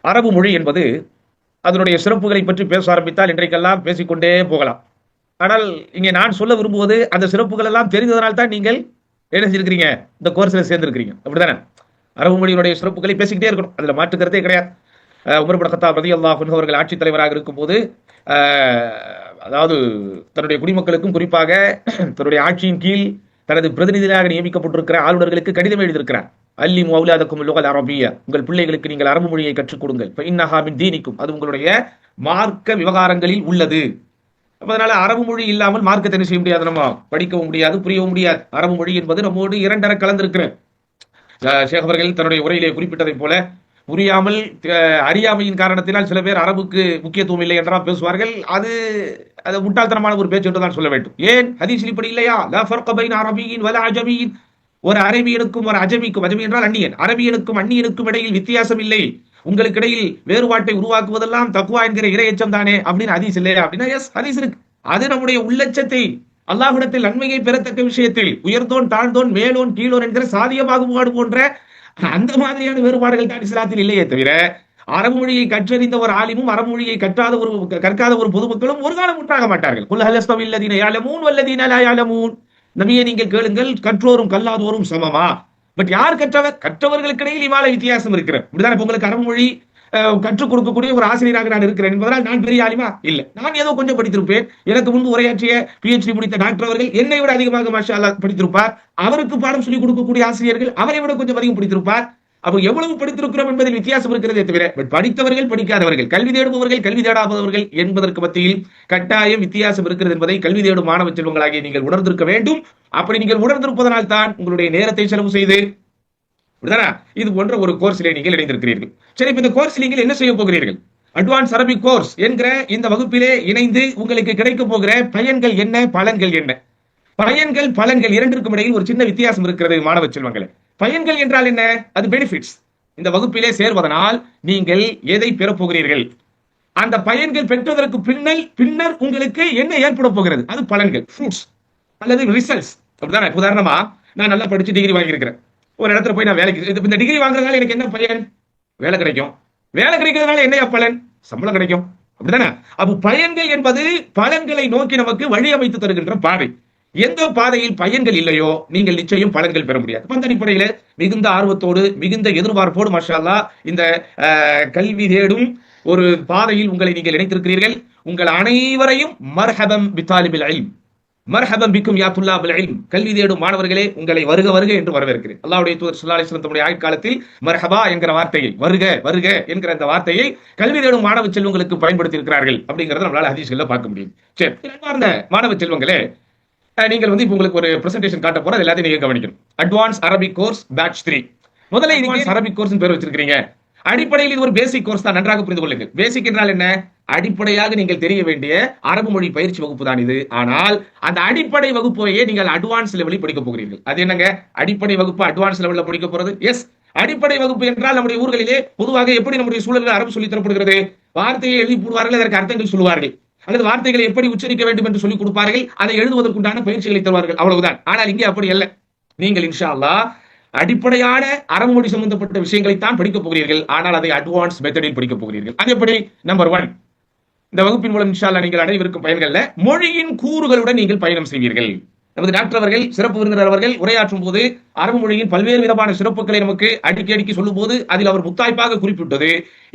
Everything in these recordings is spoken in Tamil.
அரபு மொழி என்பது அதனுடைய சிறப்புகளை பற்றி பேச ஆரம்பித்தால் இன்றைக்கெல்லாம் பேசிக்கொண்டே போகலாம். ஆனால் இங்கே நான் சொல்ல விரும்புவது அந்த சிறப்புகள் எல்லாம் தெரிந்ததனால் தான் நீங்கள் என்ன செஞ்சிருக்கிறீங்க இந்த கோர்ஸில் சேர்ந்திருக்கிறீங்க. அப்படிதானே அரபு மொழியினுடைய சிறப்புகளை பேசிக்கிட்டே இருக்கணும். அதில் மாற்றுக்கிறதே கிடையாது. அஹ் உமர் பின் ரதி அல்லாஹ் அவர்கள் ஆட்சித் தலைவராக இருக்கும்போது அதாவது தன்னுடைய குடிமக்களுக்கும் குறிப்பாக தன்னுடைய ஆட்சியின் கீழ் தனது பிரதிநிதியாக நியமிக்கப்பட்டிருக்கிற ஆளுநர்களுக்கு கடிதம் எழுதியிருக்கிறார். அல்லி மௌலாதக்கும் லுகல் அரபிய. உங்கள் பிள்ளைகளுக்கு நீங்கள் அரபு மொழியை கற்றுக் கொடுங்கள். இன்னஹாமின் தீனிக்கும். அது உங்களுடைய மார்க்க விவகாரங்களில் உள்ளது. அதனால அரபு மொழி இல்லாமல் மார்க்கத்தை என்ன செய்ய முடியாது நம்ம? படிக்கவும் முடியாது புரியவும் முடியாது. அரபு மொழி என்பது நம்மோடு இரண்டரை கலந்திருக்கிறேன் அஹ் ஷேக் அவர்கள் தன்னுடைய உரையிலே குறிப்பிட்டதைப் போல புரியாமல் அறியாமையின் காரணத்தினால் சில பேர் அரபுக்கு முக்கியத்துவம் இல்லை என்றால் பேசுவார்கள். அது அது முட்டாள்தனமான ஒரு பேச்சு என்றுதான் சொல்ல வேண்டும். ஏன்? ஹதீஸில் இப்படி இல்லையா? லா அரபியின் வல அஜமியின். ஒரு அரபியனுக்கும் ஒரு அஜமிக்கும் அஜமி என்றால் அந்நியன். அரபியனுக்கும் அந்நியனுக்கும் இடையில் வித்தியாசம் இல்லை. உங்களுக்கு இடையில் வேறுபாட்டை உருவாக்குவதெல்லாம் தக்குவா என்கிற இரையச்சம் தானே அப்படின்னு ஹதீஸ் இல்லையா? அப்படின்னா எஸ் ஹதீஸ் இருக்கு. அது நம்முடைய உள்ளச்சத்தை அல்லாஹிடத்தில் நன்மையை பெறத்தக்க விஷயத்தில் உயர்ந்தோன் தாழ்ந்தோன் மேலோன் கீழோன் என்கிற சாதிய பாகுபாடு போன்ற அந்த மாதிரியான வேறுபாடுகள் தான் இஸ்லாத்தில் இல்லையே தவிர அறமொழியை கற்றறிந்த ஒரு ஆலிமும் அறமொழியை கற்றாத ஒரு கற்காத ஒரு பொதுமக்களும் ஒரு காலம் உற்றாக மாட்டார்கள். குல் ஹலஸ்தவி இல்லதீன யாலமூன் வல்லதீன லா யாலமூன் நபியை நீங்கள் கேளுங்கள் கற்றோரும் கல்லாதோரும் சமமா? பட் யார் கற்றவர்? கற்றவர்களுக்கு இடையில் இமால வித்தியாசம் இருக்கிறது. இப்படிதான் உங்களுக்கு அறமொழி கற்றுக் கொடுக்கக்கூடிய ஒரு ஆசிரியராக நான் இருக்கிறேன் என்பதால் நான் பெரிய ஆலிமா? இல்ல. நான் ஏதோ கொஞ்சம் படித்திருப்பேன். எனக்கு முன்பு உரையாற்றிய பிஹெச்டி முடித்த டாக்டர் அவர்கள் என்னை விட அதிகமாக மாஷா படித்திருப்பார். அவருக்கு பாடம் சொல்லிக் கொடுக்கக்கூடிய ஆசிரியர்கள் அவரை விட கொஞ்சம் அதிகம் படித்திருப்பார். அப்போ எவ்வளவு படித்திருக்கிறோம் என்பதில் வித்தியாசம் இருக்கிறதே தவிர படித்தவர்கள் படிக்காதவர்கள் கல்வி தேடுபவர்கள் கல்வி தேடாதவர்கள் என்பதற்கு மத்தியில் கட்டாயம் வித்தியாசம் இருக்கிறது என்பதை கல்வி தேடும் மாணவ செல்வங்களாகிய நீங்கள் உணர்ந்திருக்க வேண்டும். அப்படி நீங்கள் உணர்ந்திருப்பதனால் தான் உங்களுடைய நேரத்தை செலவு செய்து இது போன்ற ஒரு கோர்ஸிலே நீங்கள் இணைந்திருக்கிறீர்கள். சரி இப்ப இந்த கோர்ஸ் நீங்கள் என்ன செய்ய போகிறீர்கள்? அட்வான்ஸ் அரபிக் கோர்ஸ் என்கிற இந்த வகுப்பிலே இணைந்து உங்களுக்கு கிடைக்க போகிற பயன்கள் என்ன பலன்கள் என்ன? பயன்கள் பலன்கள் இரண்டிற்கும் இடையில் ஒரு சின்ன வித்தியாசம் இருக்கிறது மாணவ செல்வங்களே. பயன்கள் என்றால் என்ன? அது பெனிஃபிட்ஸ் இந்த வகுப்பிலே சேர்வதனால் நீங்கள் எதை பெறப்போகிறீர்கள்? அந்த பயன்கள் பெற்றதற்கு பின்னல் பின்னர் உங்களுக்கு என்ன ஏற்பட போகிறது? அது பலன்கள் ஃப்ரூட்ஸ் அல்லது ரிசல்ட்ஸ் அப்படிதானே? உதாரணமா நான் நல்லா படிச்சு டிகிரி வாங்கியிருக்கிறேன். ஒரு இடத்துல போய் நான் வேலைக்கு இந்த டிகிரி வாங்குறதுனால எனக்கு என்ன பயன்? வேலை கிடைக்கும். வேலை கிடைக்கிறதுனால என்ன பலன்? சம்பளம் கிடைக்கும். அப்படிதானே? அப்ப பயன்கள் என்பது பலன்களை நோக்கி நமக்கு வழி அமைத்து தருகின்ற பாதை. எந்த பாதையில் பயன்கள் இல்லையோ நீங்கள் நிச்சயம் பலன்கள் பெற முடியாது. அப்ப அந்த அடிப்படையில மிகுந்த ஆர்வத்தோடு மிகுந்த எதிர்பார்ப்போடு மஷாலா இந்த கல்வி தேடும் ஒரு பாதையில் உங்களை நீங்கள் இணைத்திருக்கிறீர்கள். உங்கள் அனைவரையும் மர்ஹபம் பித்தாலிபில் அலிம் மர்ஹபம் பிக்கும் யாத்துல்லா பில் அலிம் கல்வி தேடும் மாணவர்களே உங்களை வருக வருக என்று வரவேற்கிறேன். அல்லாவுடைய தூதர் சுல்லா அலைஹி தம்முடைய ஆயுட்காலத்தில் மர்ஹபா என்கிற வார்த்தையை வருக வருக என்கிற அந்த வார்த்தையை கல்வி தேடும் மாணவ செல்வங்களுக்கு பயன்படுத்தி இருக்கிறார்கள் அப்படிங்கறத நம்மளால ஹதீஸ்கள்ல பார்க்க முடியும். சரி மாணவ செல்வங்களே நீங்கள் வந்து இப்போ உங்களுக்கு ஒரு பிரசன்டேஷன் காட்ட போறது எல்லாத்தையும் நீங்க கவனிக்கணும். Advance Arabic course batch three முதல்ல இது அரபிக் கோர்ஸ் பேர் வச்சிருக்கீங்க அடிப்படையில் இது ஒரு பேசிக் கோர்ஸ் தான். நன்றாக புரிந்து கொள்ளுங்கள். பேசிக் என்றால் என்ன? அடிப்படையாக நீங்கள் தெரிய வேண்டிய அரபு மொழி பயிற்சி வகுப்பு தான் இது. ஆனால் அந்த அடிப்படை வகுப்பையே நீங்கள் அட்வான்ஸ் லெவலில் படிக்க போகிறீர்கள். அது என்னங்க? அடிப்படை வகுப்பு அட்வான்ஸ் லெவலில் படிக்க போறது? எஸ் அடிப்படை வகுப்பு என்றால் நம்முடைய ஊர்களிலே பொதுவாக எப்படி நம்முடைய சூழலில் அரபு சொல்லி தரப்படுகிறது? வார்த்தையை எழுதி போடுவார்கள் அதற்கு அர்த்தங்கள் சொல்லுவார்கள். அல்லது வார்த்தைகளை எப்படி உச்சரிக்க வேண்டும் என்று சொல்லிக் கொடுப்பார்கள்? அதை எழுதுவதற்குண்டான பயிற்சிகளை தருவார்கள். அவ்வளவுதான். ஆனால் இங்கே அப்படி அல்ல. நீங்கள் இன்ஷா அல்லா அடிப்படையான அரபு மொழி சம்பந்தப்பட்ட விஷயங்களைத்தான் படிக்கப் போகிறீர்கள். ஆனால் அதை அட்வான்ஸ் மெத்தடில் படிக்கப் போகிறீர்கள். அது எப்படி? நம்பர் ஒன் இந்த வகுப்பின் மூலம் இன்ஷா நீங்கள் அடைவிருக்கும் பயன்கள்ல மொழியின் கூறுகளுடன் நீங்கள் பயணம் செய்வீர்கள். நமது டாக்டர் அவர்கள் சிறப்பு விருந்தினர் அவர்கள் உரையாற்றும் போது அரபு மொழியின் பல்வேறு விதமான சிறப்புகளை நமக்கு அடிக்கி அடிக்கி சொல்லும் போது அதில் அவர் முத்தாய்ப்பாக குறிப்பிட்டது.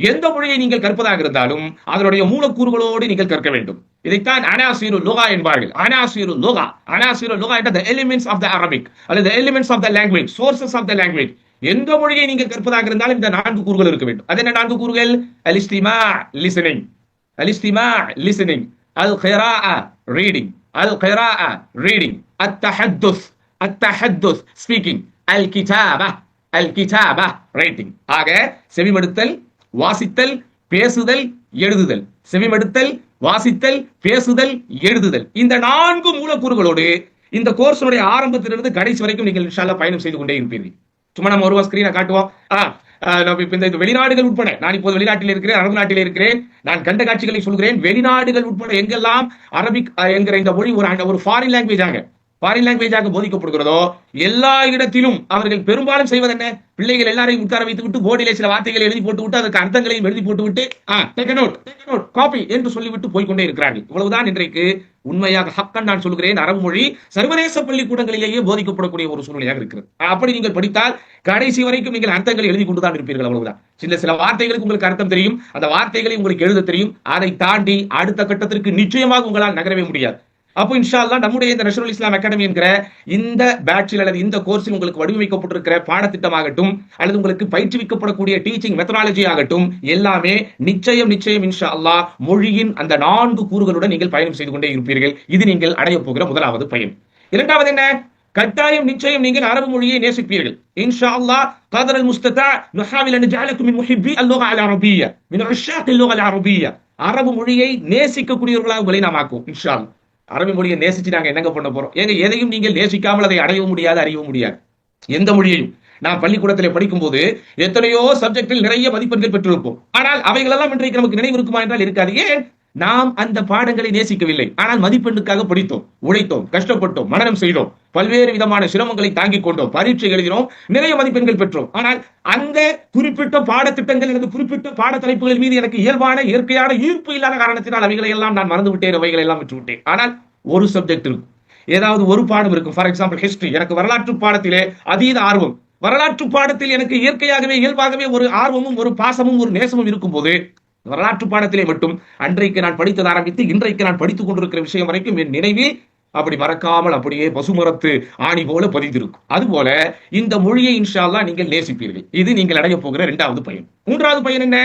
எந்த மொழியை நீங்கள் கற்பதாக இருந்தாலும் அதனுடைய மூலக்கூறுகளோடு நீங்கள் கற்க வேண்டும். இதைத்தான் அனாசீரு லோகா என்பார்கள். அனாசீரு லோகா. அனாசீரு லோகா என்ற the elements of the Arabic அல்லது elements of the language sources of the language எந்த மொழியை நீங்கள் கற்பதாக இருந்தாலும் இந்த நான்கு கூறுகள் இருக்க வேண்டும். அது என்ன நான்கு கூறுகள்? அலிஸ்திமா லிசனிங் அலிஸ்திமா லிசனிங் அல் ஹெரா ரீடிங் அல் ஹெரா ரீடிங் அத்தஹத்துஸ் அத்தஹத்துஸ் ஸ்பீக்கிங் அல் கிதாபா அல் கிதாபா ரைட்டிங் ஆக செவிமடுத்தல் வாசித்தல் பேசுதல் எழுதுதல். செவிமடுத்தல் வாசித்தல் பேசுதல் எழுதுதல். இந்த நான்கு மூலக்கூறுகளோடு இந்த கோர்ஸுடைய ஆரம்பத்திலிருந்து கடைசி வரைக்கும் நீங்கள் இன்ஷால்லா பயணம் செய்து கொண்டே இருப்பீர்கள். சும்மா நம்ம ஒரு ஸ்கிரீனை காட்டுவோம். இந்த வெளிநாடுகள் உட்பட நான் இப்போது வெளிநாட்டில் இருக்கிறேன் அரபு நாட்டில் இருக்கிறேன் நான் கண்ட காட்சிகளை சொல்கிறேன். வெளிநாடுகள் உட்பட எங்கெல்லாம் அரபிக் என்கிற இந்த மொழி ஒரு ஒரு ஃபாரின் லாங்குவேஜ் ஆக ஃபாரின் லாங்குவேஜாக போதிக்கப்படுகிறதோ எல்லா இடத்திலும் அவர்கள் பெரும்பாலும் செய்வது என்ன? பிள்ளைகள் எல்லாரையும் உட்கார வைத்து விட்டு போர்டிலே சில வார்த்தைகளை எழுதி போட்டு விட்டு அதற்கு அர்த்தங்களையும் எழுதி போட்டு விட்டு நோட் நோட் காப்பி என்று சொல்லிவிட்டு போய்கொண்டே இருக்கிறார்கள். இவ்வளவுதான் இன்றைக்கு உண்மையாக ஹக்கன் நான் சொல்கிறேன் அரபு மொழி சர்வதேச பள்ளிக்கூடங்களிலேயே போதிக்கப்படக்கூடிய ஒரு சூழ்நிலையாக இருக்கிறது. அப்படி நீங்கள் படித்தால் கடைசி வரைக்கும் நீங்கள் அர்த்தங்கள் எழுதி கொண்டுதான் இருப்பீர்கள். அவ்வளவுதான். சில சில வார்த்தைகளுக்கு உங்களுக்கு அர்த்தம் தெரியும். அந்த வார்த்தைகளை உங்களுக்கு எழுத தெரியும். அதை தாண்டி அடுத்த கட்டத்திற்கு நிச்சயமாக உங்களால் நகரவே முடியாது. அப்போ இன்ஷா அல்லாஹ் நம்முடைய இந்த நஷருல் இஸ்லாம் அகாடமி என்கிற இந்த பேட்சில் அல்லது இந்த கோர்ஸில் உங்களுக்கு வடிவமைக்கப்பட்டிருக்கிற பாடத்திட்டமாகட்டும் அல்லது உங்களுக்கு பயிற்றுவிக்கப்படக்கூடிய டீச்சிங் மெத்தனாலஜி ஆகட்டும் எல்லாமே நிச்சயம் நிச்சயம் இன்ஷா அல்லாஹ் மொழியின் அந்த நான்கு கூறுகளுடன் நீங்கள் பயணம் செய்து கொண்டே இருப்பீர்கள் இது நீங்கள் அடைய போகிற முதலாவது பயன் இரண்டாவது என்ன கட்டாயம் நிச்சயம் நீங்கள் அரபு மொழியை நேசிப்பீர்கள் இன்ஷா அல்லாஹ் قدر المستطاع نحاول ان نجعلكم من محبي اللغه العربيه من عشاق اللغه العربيه அரபு மொழியை நேசிக்கக்கூடியவர்களாக உங்களை நாம் ஆக்குவோம் இன்ஷா அல்லாஹ் அரபி மொழியை நேசிச்சு நாங்க என்னங்க பண்ண போறோம்? ஏங்க எதையும் நீங்கள் நேசிக்காமல் அதை அடையவும் முடியாது அறியவும் முடியாது. எந்த மொழியையும். நான் பள்ளிக்கூடத்திலே படிக்கும்போது எத்தனையோ சப்ஜெக்டில் நிறைய மதிப்பெண்கள் பெற்றிருப்போம். ஆனால் அவைகளெல்லாம் இன்றைக்கு நமக்கு நினைவு இருக்குமா என்றால் இருக்காது. ஏன்? நாம் அந்த பாடங்களை நேசிக்கவில்லை. ஆனால் மதிப்பெண்ணுக்காக படித்தோம் உழைத்தோம் கஷ்டப்பட்டோம் மனநம் செய்தோம். பல்வேறு விதமான சிரமங்களை தாங்கிக் கொண்டோம். பரீட்சை எழுதினோம். நிறைய மதிப்பெண்கள் பெற்றோம். ஆனால் அந்த குறிப்பிட்ட பாடத்திட்டங்கள் எனது குறிப்பிட்ட பாட தலைப்புகள் மீது எனக்கு இயல்பான இயற்கையான ஈர்ப்பு இல்லாத காரணத்தினால் அவைகளை எல்லாம் நான் மறந்து விட்டேன் அவைகளை எல்லாம் விட்டு விட்டேன். ஆனால் ஒரு சப்ஜெக்ட் இருக்கும். ஏதாவது ஒரு பாடம் இருக்கும். ஃபார் எக்ஸாம்பிள் ஹிஸ்டரி எனக்கு வரலாற்று பாடத்திலே அதீத ஆர்வம். வரலாற்று பாடத்தில் எனக்கு இயற்கையாகவே இயல்பாகவே ஒரு ஆர்வமும் ஒரு பாசமும் ஒரு நேசமும் இருக்கும்போது வரலாற்று பாடத்திலே மட்டும் அன்றைக்கு நான் படித்தது ஆரம்பித்து இன்றைக்கு நான் படித்துக் கொண்டிருக்கிற விஷயம் வரைக்கும் என் நினைவில் அப்படி மறக்காமல் அப்படியே பசுமரத்து ஆணி போல பதிந்திருக்கும். அதுபோல இந்த மொழியை இன்ஷால்லா நீங்கள் நேசிப்பீர்கள். இது நீங்கள் அடைய போகிற இரண்டாவது பயன். மூன்றாவது பயன் என்ன?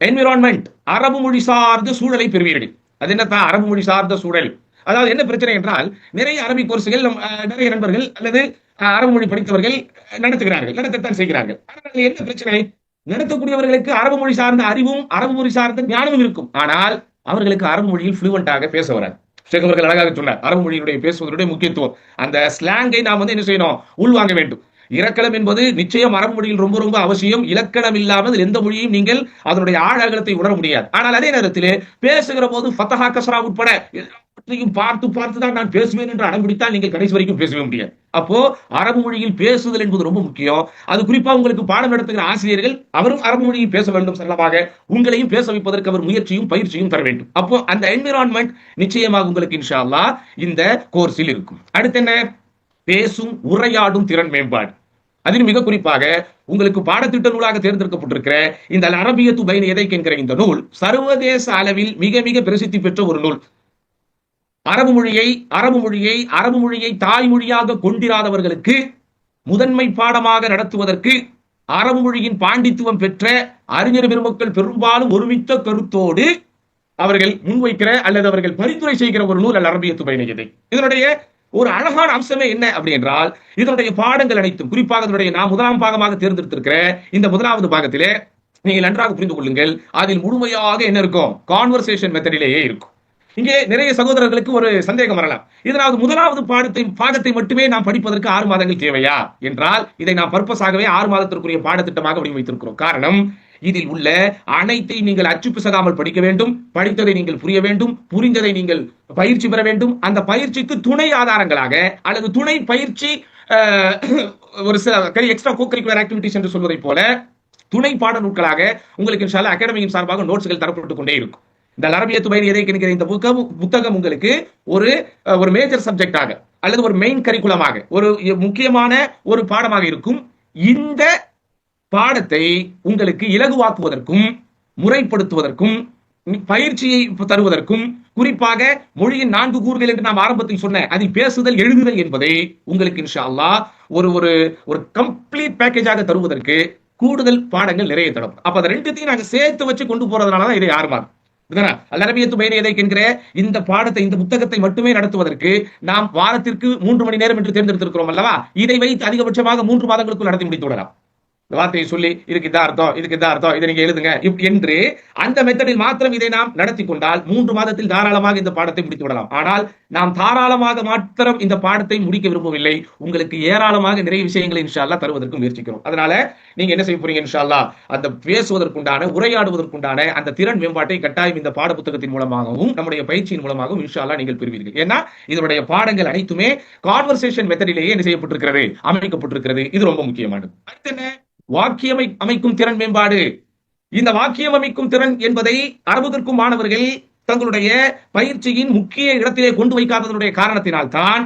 என்விரான்மெண்ட் அரபு மொழி சார்ந்த சூழலை பெறுவீர்கள். அது என்னத்தான் அரபு மொழி சார்ந்த சூழல். அதாவது என்ன பிரச்சனை என்றால் நிறைய அரபி கோர்ஸுகள் நம், நிறைய நண்பர்கள் அல்லது அஹ், அரபு மொழி படித்தவர்கள் நடத்துகிறார்கள் நடத்தத்தான் செய்கிறார்கள். ஆனால் என்ன பிரச்சனை? நடத்தக்கூடியவர்களுக்கு அரபு மொழி சார்ந்த அறிவும் அரபு மொழி சார்ந்த ஞானமும் இருக்கும். ஆனால் அவர்களுக்கு அரபு மொழியில் ஃப்ளூவெண்டாக பேச வராது. ஷேக் அவர்கள் அழகாக சொன்னார். அரபு மொழியினுடைய பேசுவதனுடைய முக்கியத்துவம். அந்த ஸ்லாங்கை நாம் வந்து என்ன செய்யணும்? உள்வாங்க வேண்டும். இலக்கணம் என்பது நிச்சயம் அரபு மொழியில் ரொம்ப ரொம்ப அவசியம். இலக்கணம் இல்லாமல் எந்த மொழியும் நீங்கள் அதனுடைய ஆழகத்தை உணர முடியாது. ஆனால் அதே நேரத்திலே பேசுகிற போது ஃபத்தஹா கசரா உட்பட எல்லாவற்றையும் பார்த்து பார்த்து தான் நான் பேசுவேன் என்று அடம்பிடித்தால் நீங்கள் கடைசி வரைக்கும் பேசவே முடியாது. அப்போ அரபு மொழியில் பேசுதல் என்பது ரொம்ப முக்கியம். அது குறிப்பா உங்களுக்கு பாடம் நடத்துகிற ஆசிரியர்கள் அவரும் அரபு மொழியில் பேச வேண்டும் செல்லமாக உங்களையும் பேச வைப்பதற்கு அவர் முயற்சியும் பயிற்சியும் தர வேண்டும். அப்போ அந்த என்விரான்மெண்ட் நிச்சயமாக உங்களுக்கு இன்ஷா அல்லாஹ் இந்த கோர்ஸில் இருக்கும். அடுத்து என்ன? பேசும் உரையாடும் திறன் மேம்பாடு. அதில் மிக குறிப்பாக உங்களுக்கு பாடத்திட்ட நூலாக தேர்ந்தெடுக்கப்பட்டிருக்கிற இந்த அரபிய துபைன் பைன எதை என்கிற இந்த நூல்? சர்வதேச அளவில் மிக மிக பிரசித்தி பெற்ற ஒரு நூல். அரபு மொழியை அரபு மொழியை அரபு மொழியை தாய்மொழியாக கொண்டிராதவர்களுக்கு முதன்மை பாடமாக நடத்துவதற்கு அரபு மொழியின் பாண்டித்துவம் பெற்ற அறிஞர் பெருமக்கள் பெரும்பாலும் ஒருமித்த கருத்தோடு அவர்கள் முன்வைக்கிற அல்லது அவர்கள் பரிந்துரை செய்கிற ஒரு நூல் அல்ல அரபியத்து பயணியதை. இதனுடைய ஒரு அழகான அம்சமே என்ன அப்படி என்றால் இதனுடைய பாடங்கள் அனைத்தும் குறிப்பாக இதனுடைய நான் முதலாம் பாகமாக தேர்ந்தெடுத்திருக்கிற இந்த முதலாவது பாகத்திலே நீங்கள் நன்றாக புரிந்து கொள்ளுங்கள். அதில் முழுமையாக என்ன இருக்கும்? கான்வர்சேஷன் மெத்தடிலேயே இருக்கும். இங்கே நிறைய சகோதரர்களுக்கு ஒரு சந்தேகம் வரலாம். இதனாவது முதலாவது பாடத்தை பாடத்தை மட்டுமே நாம் படிப்பதற்கு ஆறு மாதங்கள் தேவையா? என்றால் இதை நாம் பர்பஸாகவே ஆறு மாதத்திற்குரிய பாடத்திட்டமாக வடிவமைத்திருக்கிறோம். காரணம் இதில் உள்ள அனைத்தையும் நீங்கள் அச்சு பிசகாமல் படிக்க வேண்டும் படித்ததை நீங்கள் புரிய வேண்டும் புரிந்ததை நீங்கள் பயிற்சி பெற வேண்டும். அந்த பயிற்சிக்கு துணை ஆதாரங்களாக அல்லது துணை பயிற்சி ஒரு சில எக்ஸ்ட்ரா கோகரிக்குலர் ஆக்டிவிட்டிஸ் என்று சொல்வதை போல துணை பாட நூல்களாக உங்களுக்கு இன்ஷால்லா அகாடமியின் சார்பாக நோட்ஸ்கள் தரப்பட்டு கொண்டே இருக்கும். இந்த அரபிய துபைன் எதை கணிக்கிற இந்த புத்தகம் புத்தகம் உங்களுக்கு ஒரு ஒரு மேஜர் சப்ஜெக்டாக அல்லது ஒரு மெயின் கரிக்குலமாக ஒரு முக்கியமான ஒரு பாடமாக இருக்கும். இந்த பாடத்தை உங்களுக்கு இலகுவாக்குவதற்கும் முறைப்படுத்துவதற்கும் பயிற்சியை தருவதற்கும் குறிப்பாக மொழியின் நான்கு கூறுகள் என்று நாம் ஆரம்பத்தில் சொன்ன அதில் பேசுதல் எழுதுதல் என்பதை உங்களுக்கு இன்ஷா அல்லாஹ் ஒரு ஒரு ஒரு கம்ப்ளீட் பேக்கேஜாக தருவதற்கு கூடுதல் பாடங்கள் நிறைய தரும். அப்ப அதை ரெண்டுத்தையும் நாங்கள் சேர்த்து வச்சு கொண்டு போறதுனால தான் இதை ஆறு எதை இந்த பாடத்தை இந்த புத்தகத்தை மட்டுமே நடத்துவதற்கு நாம் வாரத்திற்கு மூன்று மணி நேரம் என்று தேர்ந்தெடுத்திருக்கிறோம் அல்லவா? இதை வைத்து அதிகபட்சமாக மூன்று மாதங்களுக்குள் நடத்தி முடித்து விடலாம். இந்த வார்த்தையை சொல்லி இதுக்கு இதான் அர்த்தம் இதுக்கு இதான் அர்த்தம் இதை நீங்க எழுதுங்க. என்று அந்த மெத்தடில் மாத்திரம் இதை நாம் நடத்தி கொண்டால் மூன்று மாதத்தில் தாராளமாக இந்த பாடத்தை முடித்து விடலாம். ஆனால் நாம் தாராளமாக மாத்திரம் இந்த பாடத்தை முடிக்க விரும்பவில்லை. உங்களுக்கு ஏராளமாக நிறைய விஷயங்களை இன்ஷால்லா தருவதற்கு முயற்சிக்கிறோம். அதனால நீங்க என்ன செய்ய போறீங்க இன்ஷால்லா அந்த பேசுவதற்குண்டான உரையாடுவதற்குண்டான அந்த திறன் மேம்பாட்டை கட்டாயம் இந்த பாட புத்தகத்தின் மூலமாகவும் நம்முடைய பயிற்சியின் மூலமாகவும் இன்ஷால்லா நீங்கள் பெறுவீர்கள். ஏன்னா இதனுடைய பாடங்கள் அனைத்துமே கான்வர்சேஷன் மெத்தடிலேயே என்ன செய்யப்பட்டிருக்கிறது? அமைக்கப்பட்டிருக்கிறது. இது ரொம்ப முக்கியமானது. அடுத்து என்ன? வாக்கியமை அமைக்கும் திறன் மேம்பாடு. இந்த வாக்கியம் அமைக்கும் திறன் என்பதை அறுபதற்கும் மாணவர்கள் தங்களுடைய பயிற்சியின் முக்கிய இடத்திலே கொண்டு வைக்காததனுடைய காரணத்தினால் தான்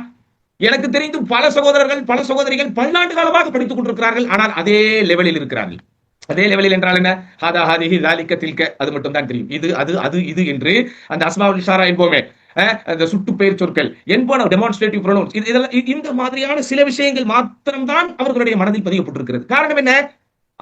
எனக்கு தெரிந்து பல சகோதரர்கள் பல சகோதரிகள் பல்லாண்டு காலமாக படித்துக் கொண்டிருக்கிறார்கள். ஆனால் அதே லெவலில் இருக்கிறார்கள். அதே லெவலில் என்றால் என்ன? ஹாதா ஹாதிஹி லாலிக்க தில்க. அது மட்டும் தான் தெரியும். இது அது அது இது என்று அந்த அஸ்மாவுல் ஷாரா என்போமே அஹ், அந்த சுட்டு பெயர் சொற்கள் என்பன டெமான்ஸ்ட்ரேட்டிவ் ப்ரொனவுன்ஸ் இதெல்லாம் இந்த மாதிரியான சில விஷயங்கள் மாத்திரம்தான் அவர்களுடைய மனதில் பதியப்பட்டிருக்கிறது. காரணம் என்ன?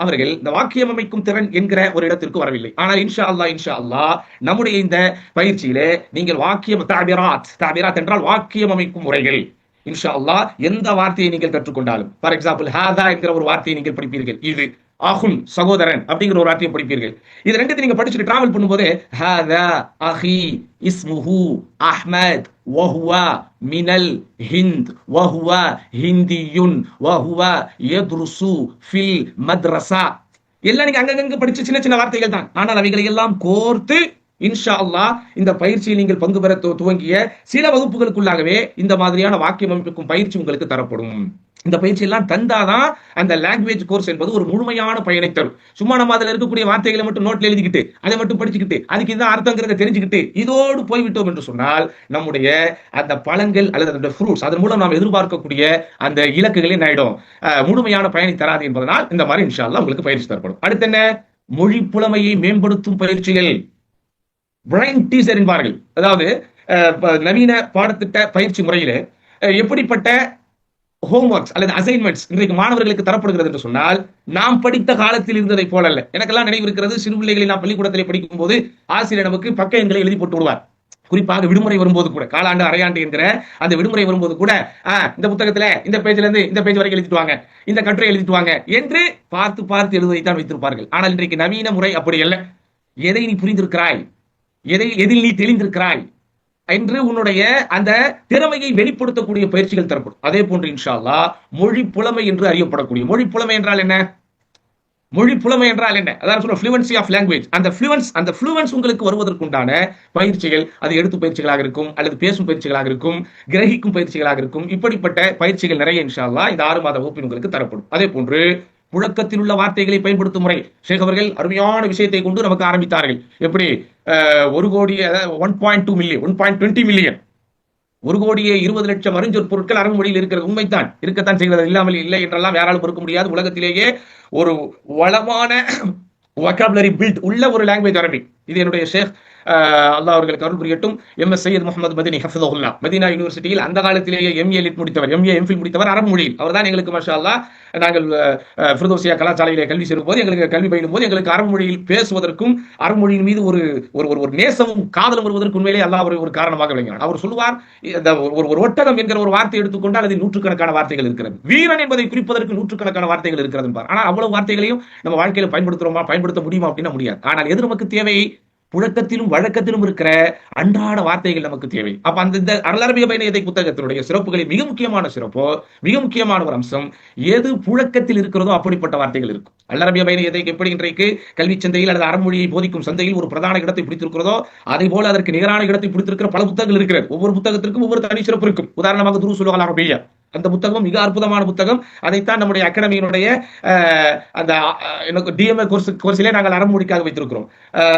அவர்கள் இந்த வாக்கியம் அமைக்கும் திறன் என்கிற ஒரு இடத்திற்கு வரவில்லை. ஆனால் இன்ஷா அல்லா இன்ஷா அல்லாஹ் நம்முடைய இந்த பயிற்சியிலே நீங்கள் வாக்கியம் தாபிராத் தாபிராத் என்றால் வாக்கியம் அமைக்கும் முறைகள். இன்ஷா அல்லாஹ் எந்த வார்த்தையை நீங்கள் கற்றுக்கொண்டாலும். ஃபார் எக்ஸாம்பிள் ஹாதா என்கிற ஒரு வார்த்தையை நீங்கள் படிப்பீர்கள். இது அஹுன் சகோதரன் அப்படிங்கிற ஒரு வார்த்தையை படிப்பீர்கள். இது ரெண்டுத்தையும் நீங்க படிச்சுட்டு டிராவல் பண்ணும்போது ஹாதா அஹி இஸ்முஹு அஹ்மத் வஹுவா மினல் ஹிந்த் வஹுவா ஹிந்தியுன் வஹுவ யத்ருசு ஃபில் மத்ரஸா எல்லாம் நீங்க அங்கங்க படிச்ச சின்ன சின்ன வார்த்தைகள் தான். ஆனால் அவைகளை எல்லாம் கோர்த்து இன்ஷா அல்லாஹ் இந்த பயிற்சியில் நீங்கள் பங்கு பெற துவங்கிய சில வகுப்புகளுக்குள்ளாகவே இந்த மாதிரியான வாக்கியம் அமைப்புக்கும் பயிற்சி உங்களுக்கு தரப்படும். இந்த பயிற்சி எல்லாம் தந்தாதான் அந்த லாங்குவேஜ் கோர்ஸ் என்பது ஒரு முழுமையான பயனை தரும். சும்மா நம்ம அதில் இருக்கக்கூடிய வார்த்தைகளை மட்டும் நோட்ல எழுதிக்கிட்டு அதை மட்டும் படிச்சுக்கிட்டு அதுக்கு இதுதான் அர்த்தங்கிறத தெரிஞ்சுக்கிட்டு இதோடு போய்விட்டோம் என்று சொன்னால் நம்முடைய அந்த பழங்கள் அல்லது அந்த ஃப்ரூட்ஸ் அதன் மூலம் நாம் எதிர்பார்க்கக்கூடிய அந்த இலக்குகள் என்ன ஆயிடும்? முழுமையான பயனை தராது என்பதனால் இந்த மாதிரி இன்ஷால்லாம் உங்களுக்கு பயிற்சி தரப்படும். அடுத்து என்ன? மொழி புலமையை மேம்படுத்தும் பயிற்சிகள். பிரைன் டீசர் என்பார்கள். அதாவது ப- நவீன பாடத்திட்ட பயிற்சி முறையில் எப்படிப்பட்ட ஹோம்ஒர்க்ஸ் அல்லது அசைன்மெண்ட்ஸ் இன்றைக்கு மாணவர்களுக்கு தரப்படுகிறது என்று சொன்னால் நாம் படித்த காலத்தில் இருந்ததை போல அல்ல எனக்கெல்லாம் நினைவு இருக்கிறது சிறு பிள்ளைகளை நான் பள்ளிக்கூடத்திலே படிக்கும் போது ஆசிரியர் நமக்கு பக்க எண்களை எழுதி போட்டு விடுவார். குறிப்பாக விடுமுறை வரும்போது கூட காலாண்டு அரையாண்டு என்கிற அந்த விடுமுறை வரும்போது கூட இந்த புத்தகத்துல இந்த பேஜ்ல இருந்து இந்த பேஜ் வரைக்கும் எழுதிட்டு வாங்க இந்த கட்டுரை எழுதிட்டு வாங்க என்று பார்த்து பார்த்து எழுதுவதைத்தான் வைத்திருப்பார்கள். ஆனால் இன்றைக்கு நவீன முறை அப்படி அல்ல. எதை நீ புரிந்திருக்கிறாய்? எதை எதில் நீ தெளிந்திருக்கிறாய்? என்று உன்னுடைய அந்த திறமையை வெளிப்படுத்தக்கூடிய பயிற்சிகள் தரப்படும். அதே போன்று இன்ஷால்லா மொழி புலமை என்று அறியப்படக்கூடிய மொழி புலமை என்றால் என்ன? மொழி புலமை என்றால் என்ன? அதாவது சொல்ல ஃப்ளூவன்சி ஆஃப் லாங்குவேஜ் அந்த ஃப்ளூவன்ஸ் அந்த ஃப்ளூவன்ஸ் உங்களுக்கு வருவதற்குண்டான பயிற்சிகள் அது எழுத்து பயிற்சிகளாக இருக்கும் அல்லது பேசும் பயிற்சிகளாக இருக்கும் கிரகிக்கும் பயிற்சிகளாக இருக்கும். இப்படிப்பட்ட பயிற்சிகள் நிறைய இன்ஷால்லா இந்த ஆறு மாத வகுப்பில் உங்களுக்கு தரப்படும். அதே போன்று புழக்கத்தில் உள்ள வார்த்தைகளை பயன்படுத்தும் முறை. ஷேக் அவர்கள் அருமையான விஷயத்தை கொண்டு நமக்கு ஆரம்பித்தார்கள். எப்படி? ஒரு கோடி one point two million one point twenty million ஒரு கோடியே இருபது லட்சம் அறிஞர் பொருட்கள் அரபு மொழியில் இருக்கிறது. உண்மைதான். இருக்கத்தான் செய்கிறது இல்லாமல் இல்லை என்றெல்லாம் யாராலும் பொறுக்க முடியாது. உலகத்திலேயே ஒரு வளமான வொக்காபுலரி பில்ட் உள்ள ஒரு லாங்குவேஜ் அரபி. இது என்னுடைய ஷேக் அல்லாஹ் அவர்களுக்கு அருள் புரியட்டும். எம் எஸ் சையத் முகமது மதினி ஹஃபிதஹுல்லா மதினா யூனிவர்சிட்டியில் அந்த காலத்திலேயே எம்ஏ லிட் முடித்தவர் எம்ஏ எம்ஃபில் முடித்தவர் அரபு மொழியில். அவர்தான் எங்களுக்கு மாஷா நாங்கள் அஹ், கலாச்சாலையிலே கல்வி சேரும் போது எங்களுக்கு கல்வி பயிலும் போது எங்களுக்கு அரபு மொழியில் பேசுவதற்கும் அரபு மொழியின் மீது ஒரு ஒரு ஒரு ஒரு நேசமும் காதலும் வருவதற்கு உண்மையிலே அல்லாஹ் ஒரு ஒரு காரணமாக விளங்கினார். அவர் சொல்லுவார் இந்த ஒரு ஒரு ஒட்டகம் என்கிற ஒரு வார்த்தை எடுத்துக்கொண்டால் அதில் நூற்றுக்கணக்கான வார்த்தைகள் இருக்கிறது. வீரன் என்பதை குறிப்பதற்கு நூற்றுக்கணக்கான வார்த்தைகள் இருக்கிறது என்பார். ஆனால் அவ்வளவு வார்த்தைகளையும் நம்ம வாழ்க்கையில் பயன்படுத்துறோமா பயன்படுத்த முடியுமா அப்படின்னா முடியாது. ஆனால் எது நமக்கு தேவை புழக்கத்திலும் வழக்கத்திலும் இருக்கிற அன்றாட வார்த்தைகள் நமக்கு தேவை. அப்ப அந்த இந்த அரளரபிய பயணியத்தை புத்தகத்தினுடைய சிறப்புகளில் மிக முக்கியமான சிறப்போ மிக முக்கியமான ஒரு அம்சம் எது புழக்கத்தில் இருக்கிறதோ அப்படிப்பட்ட வார்த்தைகள் இருக்கும். அல்லரபிய பயணியத்தை எப்படி இன்றைக்கு கல்வி சந்தையில் அல்லது அறமொழியை போதிக்கும் சந்தையில் ஒரு பிரதான இடத்தை பிடித்திருக்கிறதோ அதே போல அதற்கு நிகரான இடத்தை பிடித்திருக்கிற பல புத்தகங்கள் இருக்கிறது. ஒவ்வொரு புத்தகத்திற்கும் ஒவ்வொரு தனி சிறப்பு இருக்கும். உதாரணமாக துரு சுலகல் அரபியா. அந்த புத்தகம் மிக அற்புதமான புத்தகம். அதைத்தான் நம்முடைய அகாடமியினுடைய அஹ், அந்த எனக்கு டிஎம்ஏ கோர்ஸ் கோர்ஸிலே நாங்கள் அறமொழிக்காக வைத்திருக்கிறோம்.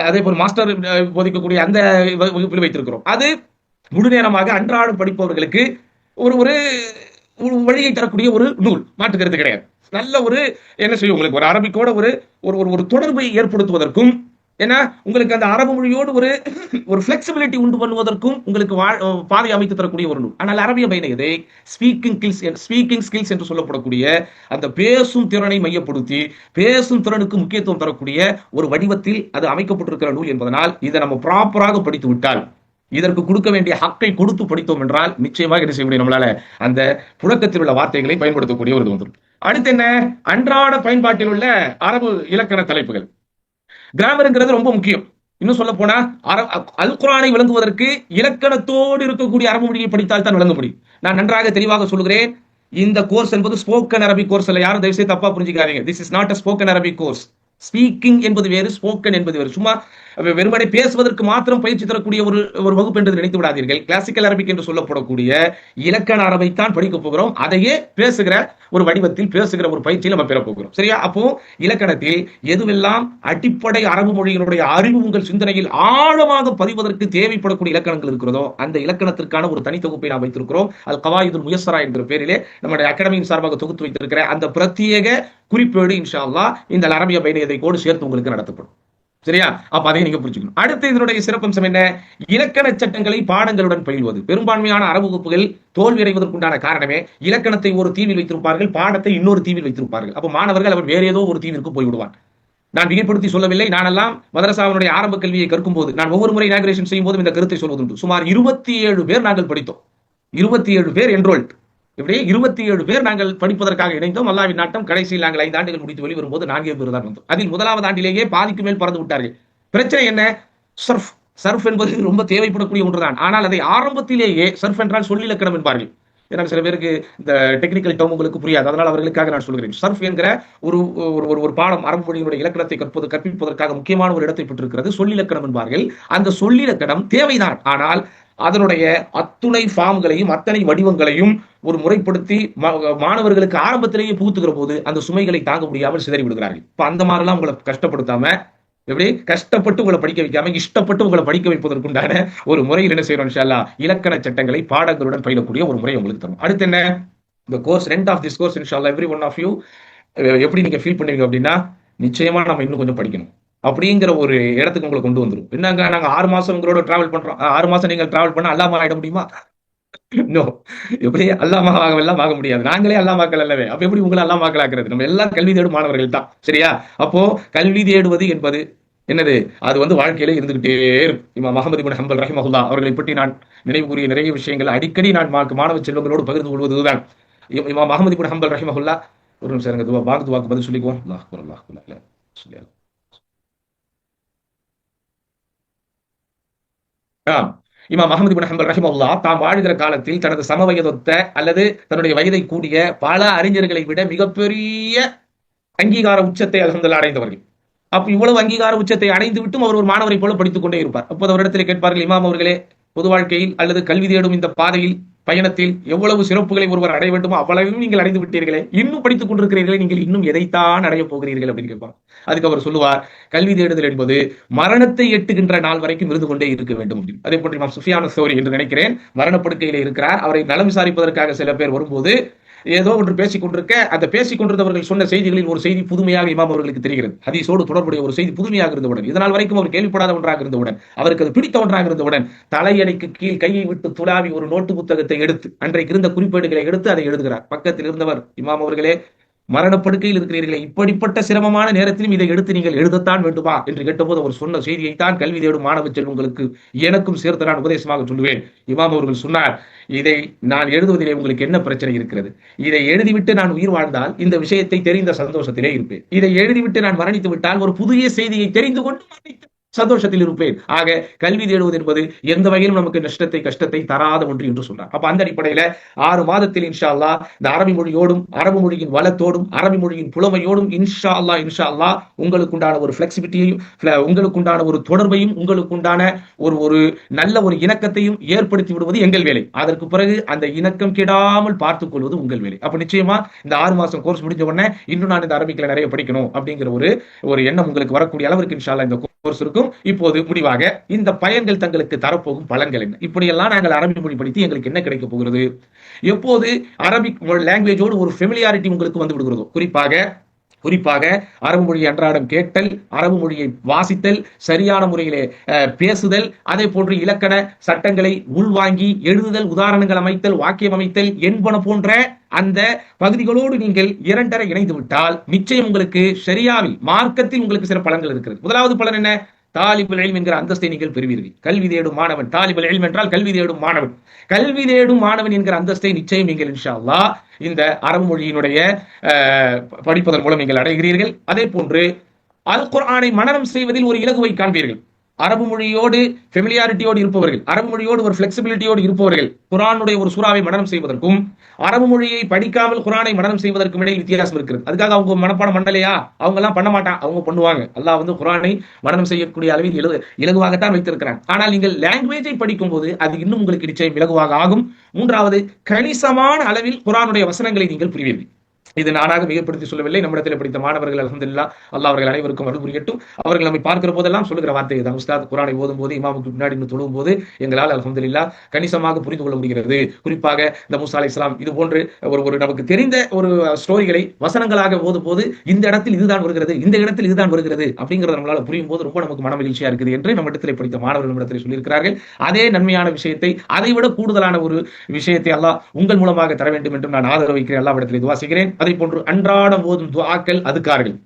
அதே போல் மாஸ்டர் போதிக்கக்கூடிய அந்த வகுப்பில் வைத்திருக்கிறோம். அது முழு நேரமாக அன்றாடம் படிப்பவர்களுக்கு ஒரு ஒரு வழியை தரக்கூடிய ஒரு நூல். மாற்றுக்கிறது கிடையாது. நல்ல ஒரு என்ன செய்யும் உங்களுக்கு ஒரு அரபிக்கோட ஒரு ஒரு ஒரு- ஒரு தொடர்பை ஏற்படுத்துவதற்கும் ஏன்னா உங்களுக்கு அந்த அரபு மொழியோடு ஒரு ஒரு ஃபிளெக்சிபிலிட்டி உண்டு பண்ணுவதற்கும் உங்களுக்கு வா- பாதை அமைத்து தரக்கூடிய ஒரு நூல். ஆனால் அரபிய பயணியதை ஸ்பீக்கிங் ஸ்கில்ஸ் ஸ்பீக்கிங் ஸ்கில்ஸ் என்று சொல்லப்படக்கூடிய அந்த பேசும் திறனை மையப்படுத்தி பேசும் திறனுக்கு முக்கியத்துவம் தரக்கூடிய ஒரு வடிவத்தில் அது அமைக்கப்பட்டிருக்கிற நூல் என்பதனால் இதை நம்ம ப்ராப்பராக படித்து விட்டால் இதற்கு கொடுக்க வேண்டிய ஹக்கை கொடுத்து படித்தோம் என்றால் நிச்சயமாக என்ன செய்ய முடியும்? நம்மளால அந்த புழக்கத்தில் உள்ள வார்த்தைகளை பயன்படுத்தக்கூடிய ஒரு வந்துடும் அடுத்து என்ன? அன்றாட பயன்பாட்டில் உள்ள அரபு இலக்கண தலைப்புகள். கிராமருங்கிறது ரொம்ப முக்கியம். இன்னும் சொல்ல போனா அல் குரானை விளங்குவதற்கு இலக்கணத்தோடு இருக்கக்கூடிய அரபு மொழியை படித்தால் தான் விளங்க முடியும். நான் நன்றாக தெளிவாக சொல்கிறேன் இந்த கோர்ஸ் என்பது ஸ்போக்கன் அரபிக் கோர்ஸ் இல்ல யாரும் தயவுசெய்து தப்பா புரிஞ்சுக்காதீங்க. This is not a spoken Arabic course speaking என்பது வேறு ஸ்போக்கன் என்பது வேறு. சும்மா வெறுமனை பேசுவதற்கு மாத்திரம் பயிற்சி தரக்கூடிய ஒரு ஒரு வகுப்பு என்று நினைத்து விடாதீர்கள். கிளாசிக்கல் அரபிக் என்று சொல்லப்படக்கூடிய இலக்கண அரபைத்தான் படிக்க போகிறோம். அதையே பேசுகிற ஒரு வடிவத்தில் பேசுகிற ஒரு பயிற்சியில் நம்ம பெற போகிறோம். சரியா? அப்போ இலக்கணத்தில் எதுவெல்லாம் அடிப்படை அரபு மொழியினுடைய அறிவு உங்கள் சிந்தனையில் ஆழமாக பதிவதற்கு தேவைப்படக்கூடிய இலக்கணங்கள் இருக்கிறதோ அந்த இலக்கணத்திற்கான ஒரு தனித்தொகுப்பை நாம் வைத்திருக்கிறோம். அது கவாயுதுல் முயசரா என்ற பேரிலே நம்முடைய அகாடமியின் சார்பாக தொகுத்து வைத்திருக்கிற அந்த பிரத்யேக குறிப்பேடு இன்ஷா அல்லா இந்த அரபிய பயணியதை கூட சேர்த்து உங்களுக்கு நடத்தப்படும். சரியா? அப்ப அதையும் நீங்க புரிஞ்சுக்கணும். அடுத்து இதனுடைய சிறப்பம்சம் என்ன? இலக்கண சட்டங்களை பாடங்களுடன் பயில்வது. பெரும்பான்மையான அரபு வகுப்புகள் தோல்வி அடைவதற்குண்டான காரணமே இலக்கணத்தை ஒரு தீவில் வைத்திருப்பார்கள் பாடத்தை இன்னொரு தீவில் வைத்திருப்பார்கள். அப்ப மாணவர்கள் அவர் வேற ஏதோ ஒரு தீவிற்கு போய்விடுவார். நான் மிகைப்படுத்தி சொல்லவில்லை நானெல்லாம் மதரசாவினுடைய ஆரம்ப கல்வியை கற்கும் போது நான் ஒவ்வொரு முறை இனாகிரேஷன் செய்யும் போதும் இந்த கருத்தை சொல்வதுண்டு. சுமார் இருபத்தி ஏழு பேர் நாங்கள் படித்தோம். இருபத்தி ஏழு பேர் என்ரோல்ட் இப்படி இருபத்தி ஏழு பேர் நாங்கள் படிப்பதற்காக இணைந்தோம். அல்லாவின் நாட்டம் கடைசியில் நாங்கள் ஐந்து ஆண்டுகள் முடித்து வெளிவரும்போது நான்கே பேர் தான் வந்தோம். அதில் முதலாவது ஆண்டிலேயே பாதிக்கு மேல் பறந்து விட்டார்கள். பிரச்சனை என்ன? சர்ஃப். சர்ஃப் என்பது ரொம்ப தேவைப்படக்கூடிய ஒன்றுதான். ஆனால் அதை ஆரம்பத்திலேயே சர்ஃப் என்றால் சொல்லிலக்கணம் என்பார்கள். ஏன்னா சில பேருக்கு இந்த டெக்னிக்கல் டேர்ம் உங்களுக்கு புரியாது. அதனால் அவர்களுக்காக நான் சொல்கிறேன். சர்ஃப் என்கிற ஒரு ஒரு ஒரு பாடம் அரபு மொழியினுடைய இலக்கணத்தை கற்பது கற்பிப்பதற்காக முக்கியமான ஒரு இடத்தை பெற்றிருக்கிறது. சொல்லிலக்கணம் என்பார்கள். அந்த சொல்லிலக்கணம் தேவைதான். ஆனால் அதனுடைய அத்துணை ஃபார்ம்களையும் அத்தனை வடிவங்களையும் ஒரு முறைப்படுத்தி மாணவர்களுக்கு ஆரம்பத்திலேயே புகுத்துகிற போது அந்த சுமைகளை தாங்க முடியாமல் சிதறி விடுகிறார்கள். இப்ப அந்த மாதிரிலாம் உங்களை கஷ்டப்படுத்தாம எப்படி? கஷ்டப்பட்டு உங்களை படிக்க வைக்காம இஷ்டப்பட்டு உங்களை படிக்க வைப்பதற்குண்டான ஒரு முறையில் என்ன செய்யறோம் ஷாலா இலக்கண சட்டங்களை பாடங்களுடன் பயிலக்கூடிய ஒரு முறை உங்களுக்கு தரும். அடுத்து என்ன? இந்த course end of this course இன்ஷால்லா எவ்ரி ஒன் ஆஃப் யூ எப்படி நீங்க ஃபீல் பண்ணுவீங்க அப்படின்னா நிச்சயமா நம்ம இன்னும் கொஞ்சம் படிக்கணும். அப்படிங்கிற ஒரு இடத்துக்கு உங்களை கொண்டு வந்துடும் என்னங்க நாங்க ஆறு மாசம் உங்களோட டிராவல் பண்றோம். ஆறு மாசம் நீங்கள் டிராவல் பண்ண அல்லாம ஆயிட முடியுமா? நோ எப்படி அல்லாம எல்லாம் ஆக முடியாது. நாங்களே அல்லாமாக்கள் அல்லவே. அப்ப எப்படி உங்களை அல்லாமாக்கள் ஆக்குறது நம்ம எல்லாம் கல்வி தேடும் மாணவர்கள் தான். சரியா? அப்போ கல்வி தேடுவது என்பது என்னது? அது வந்து வாழ்க்கையில இருந்துகிட்டே இருக்கும். இமா மஹமது பின் ஹம்பல் ரஹிமஹுல்லா அவர்களை பற்றி நான் நினைவு கூறிய நிறைய விஷயங்கள் அடிக்கடி நான் மாணவ செல்வங்களோடு பகிர்ந்து கொள்வதுதான். இமா மஹமது பின் ஹம்பல் ரஹிமஹுல்லா. ஒரு நிமிஷம் எனக்கு துவா வாக்கு துவாக்கு பதில் சொல்லிக்குவோம் அல்லாஹ் அல்லாஹ் சொல்லியா இமாம் அகமது பின் ஹம்பல் ரஹிமுல்லா தாம் வாழ்கிற காலத்தில் தனது சம வயதொத்த அல்லது தன்னுடைய வயதை கூடிய பல அறிஞர்களை விட மிகப்பெரிய அங்கீகார உச்சத்தை அலமதுல்லா அடைந்தவர்கள். அப்ப இவ்வளவு அங்கீகார உச்சத்தை அடைந்து விட்டும் அவர் ஒரு மாணவரை போல படித்துக் கொண்டே இருப்பார். அப்போது அவரிடத்தில் கேட்பார்கள் இமாம் அவர்களே பொது வாழ்க்கையில் அல்லது கல்வி தேடும் இந்த பாதையில் பயணத்தில் எவ்வளவு சிறப்புகளை ஒருவர் அடைய வேண்டுமோ அவ்வளவையும் நீங்கள் அடைந்து விட்டீர்களே இன்னும் படித்துக் கொண்டிருக்கிறீர்களே நீங்கள் இன்னும் எதைத்தான் அடைய போகிறீர்கள் அப்படின்னு கேட்பாங்க. அதுக்கு அவர் சொல்லுவார் கல்வி தேடுதல் என்பது மரணத்தை எட்டுகின்ற நாள் வரைக்கும் இருந்து கொண்டே இருக்க வேண்டும். அப்படின்னு அதே போன்று நாம் சுஃபியான சோரி என்று நினைக்கிறேன் மரணப்படுக்கையில் இருக்கிறார். அவரை நலம் விசாரிப்பதற்காக சில பேர் வரும்போது ஏதோ ஒன்று பேசிக் கொண்டிருக்க அந்த பேசிக் கொண்டிருந்தவர்கள் சொன்ன செய்திகளில் ஒரு செய்தி புதுமையாக இமாம் அவர்களுக்கு தெரிகிறது. ஹதீஸோடு தொடர்புடைய ஒரு செய்தி புதுமையாக இருந்தவுடன் இதனால் வரைக்கும் அவர் கேள்விப்படாத ஒன்றாக இருந்தவுடன் அவருக்கு அது பிடித்த ஒன்றாக இருந்தவுடன் தலையணைக்கு கீழ் கையை விட்டு துளாவி ஒரு நோட்டு புத்தகத்தை எடுத்து அன்றைக்கு இருந்த குறிப்பேடுகளை எடுத்து அதை எழுதுகிறார். பக்கத்தில் இருந்தவர் இமாம் அவர்களே மரணப்படுக்கையில் இருக்கிறீர்களே இப்படிப்பட்ட சிரமமான நேரத்திலும் இதை எடுத்து நீங்கள் எழுதத்தான் வேண்டுமா? என்று கேட்டபோது அவர் சொன்ன செய்தியைத்தான் கல்வி தேடும் மாணவ செல்வங்களுக்கு எனக்கும் சேர்த்து நான் உபதேசமாக சொல்லுவேன். இமாம் அவர்கள் சொன்னார் இதை நான் எழுதுவதிலே உங்களுக்கு என்ன பிரச்சனை இருக்கிறது? இதை எழுதிவிட்டு நான் உயிர் வாழ்ந்தால் இந்த விஷயத்தை தெரிந்த சந்தோஷத்திலே இருப்பேன். இதை எழுதிவிட்டு நான் மரணித்து விட்டால் ஒரு புதிய செய்தியை தெரிந்து கொண்டு சந்தோஷத்தில் இருப்பேன் ஆக கல்வி தேடுவது என்பது எந்த வகையிலும் நமக்கு நஷ்டத்தை கஷ்டத்தை தராத ஒன்று என்று சொன்னார் அப்ப அந்த அடிப்படையில ஆறு மாதத்தில் இன்ஷா அல்லா இந்த அரபி மொழியோடும் அரபு மொழியின் வளத்தோடும் அரபி மொழியின் புலமையோடும் இன்ஷா அல்லா இன்ஷா அல்லா உங்களுக்கு உண்டான ஒரு பிளெக்சிபிலிட்டியையும் உங்களுக்கு உண்டான ஒரு தொடர்பையும் உங்களுக்கு உண்டான ஒரு ஒரு நல்ல ஒரு இணக்கத்தையும் ஏற்படுத்தி விடுவது எங்கள் வேலை. அதற்கு பிறகு அந்த இணக்கம் கெடாமல் பார்த்துக் கொள்வது உங்கள் வேலை. அப்ப நிச்சயமா இந்த ஆறு மாசம் கோர்ஸ் முடிஞ்ச உடனே இன்னும் நான் இந்த அரபிக்கில் நிறைய படிக்கணும் அப்படிங்கிற ஒரு ஒரு எண்ணம் உங்களுக்கு வரக்கூடிய அளவிற்கு இன்ஷால்லா இந்த கோர்ஸ் இருக்கும் இருக்கும் இப்போது முடிவாக இந்த பயன்கள் தங்களுக்கு தரப்போகும் பலன்கள் என்ன? இப்படியெல்லாம் நாங்கள் அரபி மொழி படித்து எங்களுக்கு என்ன கிடைக்க போகிறது? எப்போது அரபிக் லாங்குவேஜோடு ஒரு ஃபெமிலியாரிட்டி உங்களுக்கு வந்து விடுகிறதோ? குறிப்பாக குறிப்பாக அரபு மொழி அன்றாடம் கேட்டல் அரபு மொழியை வாசித்தல் சரியான முறையிலே பேசுதல் அதே போன்று இலக்கண சட்டங்களை உள்வாங்கி எழுதுதல் உதாரணங்கள் அமைத்தல் வாக்கியம் அமைத்தல் என்பன போன்ற அந்த பகுதிகளோடு நீங்கள் இரண்டரை இணைந்து விட்டால் நிச்சயம் உங்களுக்கு சரியாவில் மார்க்கத்தில் உங்களுக்கு சில பலன்கள் இருக்கிறது. முதலாவது பலன் என்ன? தாலிபுல் எல்ம் என்கிற அந்தஸ்தை நீங்கள் பெறுவீர்கள். கல்வி தேடும் மாணவன் தாலிபுல் எல்ம் என்றால் கல்வி தேடும் மாணவன். கல்வி தேடும் மாணவன் என்கிற அந்தஸ்தை நிச்சயம் நீங்கள் இன்ஷா அல்லா இந்த அரபு மொழியினுடைய படிப்பதன் மூலம் நீங்கள் அடைகிறீர்கள். அதே போன்று அல் குர்ஆனை மனநம் செய்வதில் ஒரு இலகுவை காண்பீர்கள். அரபு மொழியோடு ஃபெமிலியாரிட்டியோடு இருப்பவர்கள் அரபு மொழியோடு ஒரு ஃபிளெக்சிபிலிட்டியோடு இருப்பவர்கள் குரானுடைய ஒரு சூறாவை மனனம் செய்வதற்கும் அரபு மொழியை படிக்காமல் குரானை மனனம் செய்வதற்கும் இடையில் வித்தியாசம் இருக்கிறது. அதுக்காக அவங்க மனப்பாடம் பண்ணலையா? அவங்க எல்லாம் பண்ண மாட்டான் அவங்க பண்ணுவாங்க. அல்லாஹ் வந்து குரானை மனனம் செய்யக்கூடிய அளவில் இலகு இலகுவாகத்தான் வைத்திருக்கிறான். ஆனால் நீங்கள் லாங்குவேஜை படிக்கும் போது அது இன்னும் உங்களுக்கு நிச்சயம் இலகுவாக ஆகும். மூன்றாவது கணிசமான அளவில் குரானுடைய வசனங்களை நீங்கள் புரிவீர்கள் இது நானாக மிகப்படுத்தி சொல்லவில்லை. நம்மிடத்தில் படித்த மாணவர்கள் அலமதுல்லா அல்லாஹ் அவர்கள் அனைவருக்கும் அருள் புரியட்டும். அவர்கள் நம்மை பார்க்கிற போதெல்லாம் சொல்லுகிற வார்த்தை தான் உஸ்தாத் குரானை ஓதும் போது இமாமுக்கு பின்னாடி தொழும் போது எங்களால் அலமதுல்லா கணிசமாக புரிந்து கொள்ள முடிகிறது. குறிப்பாக இந்த மூசா அலி இஸ்லாம் இது போன்று ஒரு ஒரு நமக்கு தெரிந்த ஒரு ஸ்டோரிகளை வசனங்களாக ஓதும் போது இந்த இடத்தில் இதுதான் வருகிறது இந்த இடத்தில் இதுதான் வருகிறது அப்படிங்கிறத நம்மளால புரியும் போது ரொம்ப நமக்கு மன மகிழ்ச்சியா இருக்குது என்று நம்ம இடத்துல படித்த மாணவர்கள் நம்மிடத்தில் சொல்லியிருக்கிறார்கள். அதே நன்மையான விஷயத்தை அதைவிட கூடுதலான ஒரு விஷயத்தை அல்லாஹ் உங்கள் மூலமாக தர வேண்டும் என்று நான் ஆதரவு வைக்கிறேன். எல்லா இடத்திலே துவா அதை போன்று அன்றாடம் ஓதும் துவாக்கள் அதுக்கார்கள்.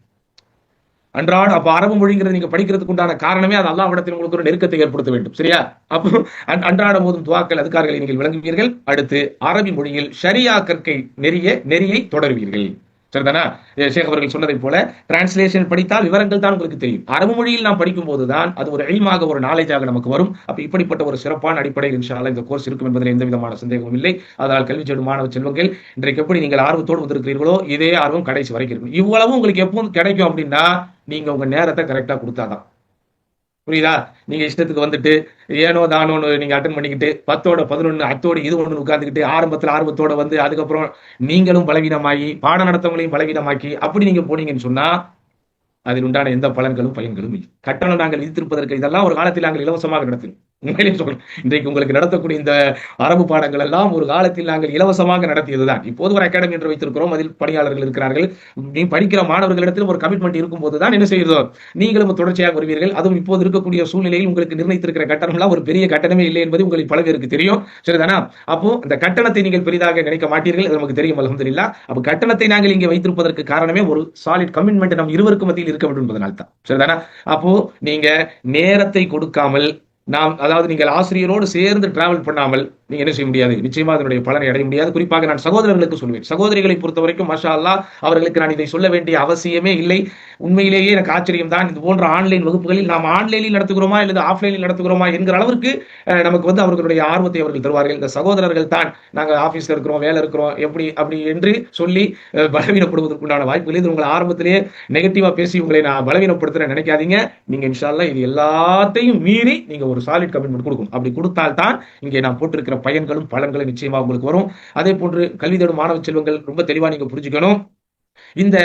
அன்றாட அப்ப அரபு மொழிங்கிறது நீங்க படிக்கிறதுக்கு உண்டான காரணமே அது அல்லாவிடத்தில் உங்களுக்கு ஒரு நெருக்கத்தை ஏற்படுத்த வேண்டும். சரியா? அப்போ அன்றாட அன்றாடம் துவாக்கள் அதுக்கார்களை நீங்கள் விளங்குவீர்கள். அடுத்து அரபி மொழியில் ஷரியா கற்கை நெறிய நெறியை தொடருவீர்கள். சரிதானா? ஷேக் அவர்கள் சொன்னதை போல டிரான்ஸ்லேஷன் படித்தால் விவரங்கள் தான் உங்களுக்கு தெரியும். அரபு மொழியில் நாம் படிக்கும் போதுதான் அது ஒரு எளிமாக ஒரு நாலேஜாக நமக்கு வரும். அப்ப இப்படிப்பட்ட ஒரு சிறப்பான அடிப்படையில் இன்ஷால இந்த கோர்ஸ் இருக்கும் என்பதில் எந்த விதமான சந்தேகமும் இல்லை. அதனால் கல்வி செல்லும் மாணவ செல்வங்கள் இன்றைக்கு எப்படி நீங்கள் ஆர்வத்தோடு வந்திருக்கிறீர்களோ இதே ஆர்வம் கடைசி வரைக்கும் இருக்கும். இவ்வளவு உங்களுக்கு எப்பவும் கிடைக்கும் அப்படின்னா நீங்க உங்க நேரத்தை கரெக்டா கொடுத்தாதான். புரியுதா? நீங்க இஷ்டத்துக்கு வந்துட்டு ஏனோ தானோன்னு நீங்க அட்டன் பண்ணிக்கிட்டு பத்தோட பதினொன்னு அத்தோட இது ஒண்ணு உட்காந்துக்கிட்டு ஆரம்பத்துல ஆர்வத்தோட வந்து அதுக்கப்புறம் நீங்களும் பலவீனமாகி பாடம் நடத்தவங்களையும் பலவீனமாக்கி அப்படி நீங்க போனீங்கன்னு சொன்னா அதில் உண்டான எந்த பலன்களும் பயன்களும் இல்லை. கட்டணம் நாங்கள் விதித்திருப்பதற்கு இதெல்லாம் ஒரு காலத்தில் நாங்கள் இலவசமாக நடத்தினோம். உண்மையிலேயே சொல்றேன். இன்றைக்கு உங்களுக்கு நடத்தக்கூடிய இந்த அரபு பாடங்கள் எல்லாம் ஒரு காலத்தில் நாங்கள் இலவசமாக நடத்தியதுதான். இப்போது ஒரு அகாடமி என்று வைத்திருக்கிறோம். அதில் பணியாளர்கள் இருக்கிறார்கள். நீ படிக்கிற மாணவர்களிடத்தில் ஒரு கமிட்மெண்ட் இருக்கும்போது தான் என்ன செய்யுதோ. நீங்களும் தொடர்ச்சியாக வருவீர்கள். அதுவும் இப்போது இருக்கக்கூடிய சூழ்நிலையில் உங்களுக்கு நிர்ணயித்திருக்கிற கட்டணம் எல்லாம் ஒரு பெரிய கட்டணமே இல்லை என்பது உங்களுக்கு பல பேருக்கு தெரியும். சரிதானா? அப்போ இந்த கட்டணத்தை நீங்கள் பெரிதாக நினைக்க மாட்டீர்கள். அது நமக்கு தெரியும் அலமதுல்லா அப்போ கட்டணத்தை நாங்கள் இங்கே வைத்திருப்பதற்கு காரணமே ஒரு சாலிட் கமிட்மெண்ட் நம் இருவருக்கும் மத்தியில் இருக்க வேண்டும் என்பதனால் தான் சரிதானா? அப்போ நீங்க நேரத்தை கொடுக்காமல் நாம் அதாவது நீங்கள் ஆசிரியரோடு சேர்ந்து டிராவல் பண்ணாமல் நீங்கள் என்ன செய்ய முடியாது? நிச்சயமா அதனுடைய பலனை அடைய முடியாது. குறிப்பாக நான் சகோதரர்களுக்கு சொல்வேன். சகோதரிகளை பொறுத்த வரைக்கும் மஷா அல்லாஹ் அவர்களுக்கு நான் இதை சொல்ல வேண்டிய அவசியமே இல்லை. உண்மையிலேயே எனக்கு ஆச்சரியம் தான் இது போன்ற ஆன்லைன் வகுப்புகளில் நாம் ஆன்லைனில் நடத்துகிறோமா அல்லது ஆஃப்லைனில் நடத்துகிறோமா என்கிற அளவிற்கு நமக்கு வந்து அவர்களுடைய ஆர்வத்தை அவர்கள் தருவார்கள். இந்த சகோதரர்கள் தான் நாங்கள் ஆஃபீஸில் இருக்கிறோம் வேலை இருக்கிறோம் எப்படி அப்படி என்று சொல்லி பலவீனப்படுவதற்குண்டான வாய்ப்புகள். இது உங்களை ஆரம்பத்திலேயே நெகட்டிவா பேசி உங்களை நான் பலவீனப்படுத்துறேன் நினைக்காதீங்க. நீங்க இன்ஷால்லா இது எல்லாத்தையும் மீறி நீங்கள் ஒரு சாலிட் கமிட்மெண்ட் கொடுக்கும் அப்படி கொடுத்தால்தான் இங்கே நான் போட்டிருக்கிற பயன்களும் பலன்களும் நிச்சயமாக உங்களுக்கு வரும். அதே போன்று கல்வி தேடும் மாணவ செல்வங்கள் ரொம்ப தெளிவாக நீங்கள் புரிஞ்சுக்கணும். இந்த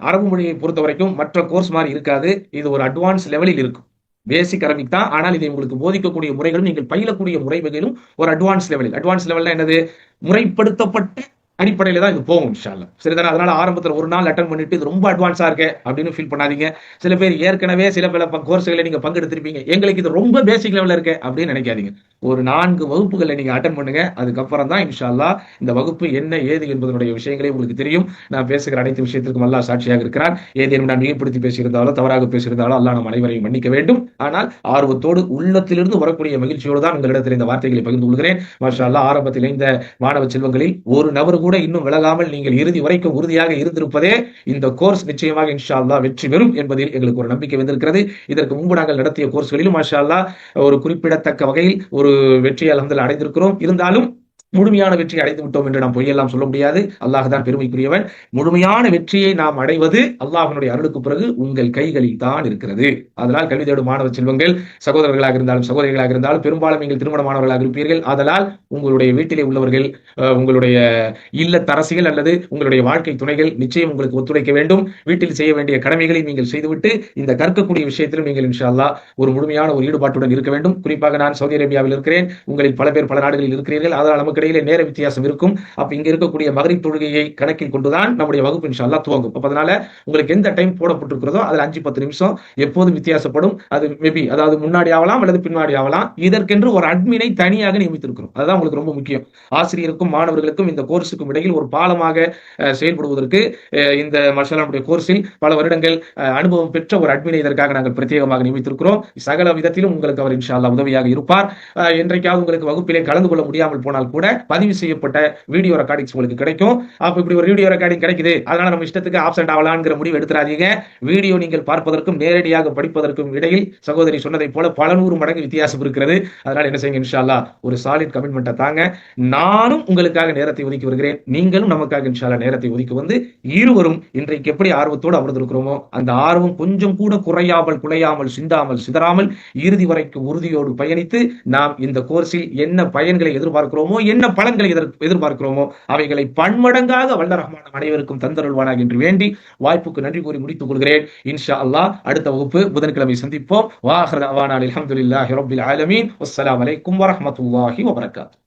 அரபு மொழியை பொறுத்த வரைக்கும் மற்ற கோர்ஸ் மாதிரி இருக்காது. இது ஒரு அட்வான்ஸ் லெவலில் இருக்கும். பேசிக் அரபிக் தான். ஆனால் இதை உங்களுக்கு போதிக்கக்கூடிய முறைகளும் நீங்கள் பயிலக்கூடிய முறை வகையிலும் ஒரு அட்வான்ஸ் லெவலில் அட்வான்ஸ் லெவல்னா என்னது? முறைப்படுத்தப்பட்ட அடிப்படையில தான் இது போகும் இன்ஷால்லா சரிதானே அதனால ஆரம்பத்துல ஒரு நாள் அட்டன் பண்ணிட்டு இது ரொம்ப அட்வான்ஸா இருக்கு அப்படின்னு ஃபீல் பண்ணாதீங்க. சில பேர் ஏற்கனவே சில பல கோர்ஸ்களை நீங்க பங்கெடுத்திருப்பீங்க. எங்களுக்கு இது ரொம்ப பேசிக் லெவலில் இருக்கு அப்படின்னு நினைக்காதீங்க. ஒரு நான்கு வகுப்புகளை நீங்க அட்டன் பண்ணுங்க. அதுக்கப்புறம் தான் இன்ஷால்லா இந்த வகுப்பு என்ன ஏது என்பதனுடைய விஷயங்களே உங்களுக்கு தெரியும். நான் பேசுகிற அனைத்து விஷயத்திற்கும் அல்லாஹ் சாட்சியாக இருக்கிறான். ஏதேனும் நான் மிகப்படுத்தி பேசியிருந்தாலோ தவறாக பேசியிருந்தாலோ அல்லா நம் அனைவரையும் மன்னிக்க வேண்டும். ஆனால் ஆர்வத்தோடு உள்ளத்திலிருந்து வரக்கூடிய மகிழ்ச்சியோடு தான் உங்களிடத்தில் இந்த வார்த்தைகளை பகிர்ந்து கொள்கிறேன். மாஷா ஆரம்பத்தில் இந்த மாணவ செல்வங்களில் ஒரு நபர் கூட இன்னும் விலகாமல் நீங்கள் இறுதி வரைக்கும் உறுதியாக இருந்திருப்பதே இந்த கோர்ஸ் நிச்சயமாக இன்ஷா அல்லா வெற்றி பெறும் என்பதில் எங்களுக்கு ஒரு நம்பிக்கை வந்திருக்கிறது. இதற்கு முன்பு நாங்கள் நடத்திய கோர்ஸ்களிலும் மாஷா அல்லா ஒரு குறிப்பிடத்தக்க வகையில் ஒரு வெற்றியால் அலமதுல அடைந்திருக்கிறோம். இருந்தாலும் முழுமையான வெற்றி அடைந்து விட்டோம் என்று நாம் பொய்யெல்லாம் சொல்ல முடியாது. அல்லாஹ் தான் பெருமைக்குரியவன். முழுமையான வெற்றியை நாம் அடைவது அல்லாஹனுடைய அருளுக்கு பிறகு உங்கள் கைகளில் தான் இருக்கிறது. அதனால் கல்வி தேடும் மாணவ செல்வங்கள் சகோதரர்களாக இருந்தாலும் சகோதரிகளாக இருந்தாலும் பெரும்பாலும் நீங்கள் திருமணமானவர்களாக இருப்பீர்கள். அதனால் உங்களுடைய வீட்டிலே உள்ளவர்கள் அஹ், உங்களுடைய இல்லத்தரசிகள் அல்லது உங்களுடைய வாழ்க்கை துணைகள் நிச்சயம் உங்களுக்கு ஒத்துழைக்க வேண்டும். வீட்டில் செய்ய வேண்டிய கடமைகளை நீங்கள் செய்துவிட்டு இந்த கற்கக்கூடிய விஷயத்திலும் நீங்கள் இன்ஷா அல்லாஹ் ஒரு முழுமையான ஒரு ஈடுபாட்டுடன் இருக்க வேண்டும். குறிப்பாக நான் சவுதி அரேபியாவில் இருக்கிறேன். உங்களில் பல பேர் பல நாடுகளில் இருக்கிறீர்கள். அதனால் நமக்கு இடையிலே நேர வித்தியாசம் இருக்கும். அப்ப இங்க இருக்கக்கூடிய மகரிப் தொழுகையை கணக்கில் கொண்டுதான் நம்முடைய வகுப்பு இன்ஷா துவங்கும். அப்ப அதனால உங்களுக்கு எந்த டைம் போடப்பட்டிருக்கிறதோ அதுல அஞ்சு பத்து நிமிஷம் எப்போதும் வித்தியாசப்படும். அது மேபி அதாவது முன்னாடி ஆகலாம் அல்லது பின்னாடி ஆகலாம் இதற்கென்று ஒரு அட்மினை தனியாக நியமித்திருக்கிறோம். அதுதான் உங்களுக்கு ரொம்ப முக்கியம். ஆசிரியருக்கும் மாணவர்களுக்கும் இந்த கோர்ஸுக்கும் இடையில் ஒரு பாலமாக செயல்படுவதற்கு இந்த மஷாலாவுடைய கோர்ஸில் பல வருடங்கள் அனுபவம் பெற்ற ஒரு அட்மினை இதற்காக நாங்கள் பிரத்யேகமாக நியமித்திருக்கிறோம். சகல விதத்திலும் உங்களுக்கு அவர் இன்ஷால்லா உதவியாக இருப்பார். அஹ், என்றைக்காவது உங்களுக்கு வகுப்பிலே கலந்து கொள்ள முடியாமல் போனால் கூட கூட பதிவு செய்யப்பட்ட வீடியோ ரெக்கார்டிங்ஸ் உங்களுக்கு கிடைக்கும். அப்ப இப்படி ஒரு வீடியோ ரெக்கார்டிங் கிடைக்குது. அதனால நம்ம இஷ்டத்துக்கு ஆப்சென்ட் ஆகலாங்கிற முடிவு எடுத்துறாதீங்க. வீடியோ நீங்கள் பார்ப்பதற்கும் நேரடியாக படிப்பதற்கும் இடையில் சகோதரி சொன்னதை போல பல நூறு மடங்கு வித்தியாசம் இருக்கிறது. அதனால என்ன செய்யுங்க இன்ஷால்லா ஒரு சாலிட் கமிட்மெண்ட்டை தாங்க. நானும் உங்களுக்காக நேரத்தை ஒதுக்கி வருகிறேன். நீங்களும் நமக்காக இன்ஷால்லா நேரத்தை ஒதுக்கி வந்து இருவரும் இன்றைக்கு எப்படி ஆர்வத்தோடு அமர்ந்திருக்கிறோமோ அந்த ஆர்வம் கொஞ்சம் கூட குறையாமல் குலையாமல் சிந்தாமல் சிதறாமல் இறுதி வரைக்கும் உறுதியோடு பயணித்து நாம் இந்த கோர்ஸில் என்ன பயன்களை எதிர்பார்க்கிறோமோ என்ன பலன்களை எதிர்- எதிர்பார்க்கிறோமோ அவைகளை பன்மடங்காக வல்ல ரஹ்மான் அனைவருக்கும் தந்தருள்வானாக என்று வேண்டி வாய்ப்புக்கு நன்றி கூறி முடித்துக் கொள்கிறேன். இன்ஷா அல்லாஹ் அடுத்த வகுப்பு புதன்கிழமை சந்திப்போம். வாஹர் அவானால் அல்ஹம்துலில்லாஹி ரப்பில் ஆலமீன். அஸ்லாம் வலைக்கும் வரமத்துல்லாஹி வபரகாத்து